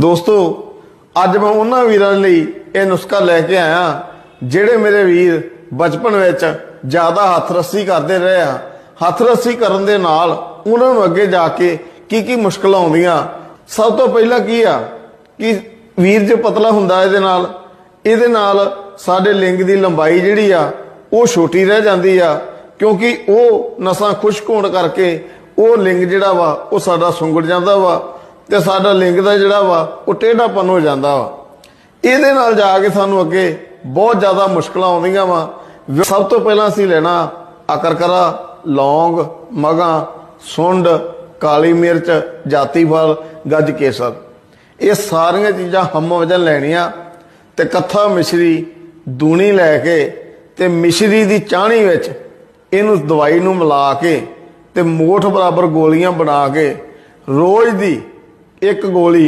ਦੋਸਤੋ, ਅੱਜ ਮੈਂ ਉਹਨਾਂ ਵੀਰਾਂ ਲਈ ਇਹ ਨੁਸਖਾ ਲੈ ਕੇ ਆਇਆ, ਜਿਹੜੇ ਮੇਰੇ ਵੀਰ ਬਚਪਨ ਵਿੱਚ ਜ਼ਿਆਦਾ ਹੱਥ ਰੱਸੀ ਕਰਦੇ ਰਹੇ ਆ। ਹੱਥ ਰੱਸੀ ਕਰਨ ਦੇ ਨਾਲ ਉਹਨਾਂ ਨੂੰ ਅੱਗੇ ਜਾ ਕੇ ਕੀ ਕੀ ਮੁਸ਼ਕਲਾਂ ਆਉਂਦੀਆਂ। ਸਭ ਤੋਂ ਪਹਿਲਾਂ ਕੀ ਆ ਕਿ ਵੀਰ ਜੇ ਪਤਲਾ ਹੁੰਦਾ ਇਹਦੇ ਨਾਲ ਇਹਦੇ ਨਾਲ ਸਾਡੇ ਲਿੰਗ ਦੀ ਲੰਬਾਈ ਜਿਹੜੀ ਆ, ਉਹ ਛੋਟੀ ਰਹਿ ਜਾਂਦੀ ਆ, ਕਿਉਂਕਿ ਉਹ ਨਸਾਂ ਖੁਸ਼ਕ ਹੋਣ ਕਰਕੇ ਉਹ ਲਿੰਗ ਜਿਹੜਾ ਵਾ, ਉਹ ਸਾਡਾ ਸੁੰਗੜ ਜਾਂਦਾ ਵਾ। ਤੇ ਸਾਡਾ ਲਿੰਗ ਦਾ ਜਿਹੜਾ ਵਾ, ਉਹ ਟੇਢਾਪਨ ਹੋ ਜਾਂਦਾ ਵਾ। ਇਹਦੇ ਨਾਲ ਜਾ ਕੇ ਸਾਨੂੰ ਅੱਗੇ ਬਹੁਤ ਜ਼ਿਆਦਾ ਮੁਸ਼ਕਲਾਂ ਆਉਂਦੀਆਂ ਵਾ। ਸਭ ਤੋਂ ਪਹਿਲਾਂ ਅਸੀਂ ਲੈਣਾ ਅਕਰਕਰਾ, ਲੌਂਗ, ਮਗਾ, ਸੁੰਡ, ਕਾਲੀ ਮਿਰਚ, ਜਾਤੀ ਫਲ, ਗੱਜ ਕੇਸਰ। ਇਹ ਸਾਰੀਆਂ ਚੀਜ਼ਾਂ ਹਮ ਵਜਨ ਲੈਣੀਆਂ ਤੇ ਕੱਥਾ ਮਿਸ਼ਰੀ ਦੂਣੀ ਲੈ ਕੇ ਤੇ ਮਿਸ਼ਰੀ ਦੀ ਚਾਹਣੀ ਵਿੱਚ ਇਹਨੂੰ ਦਵਾਈ ਨੂੰ ਮਿਲਾ ਕੇ ਤੇ ਮੋਠ ਬਰਾਬਰ ਗੋਲੀਆਂ ਬਣਾ ਕੇ ਰੋਜ਼ ਦੀ ਇੱਕ ਗੋਲੀ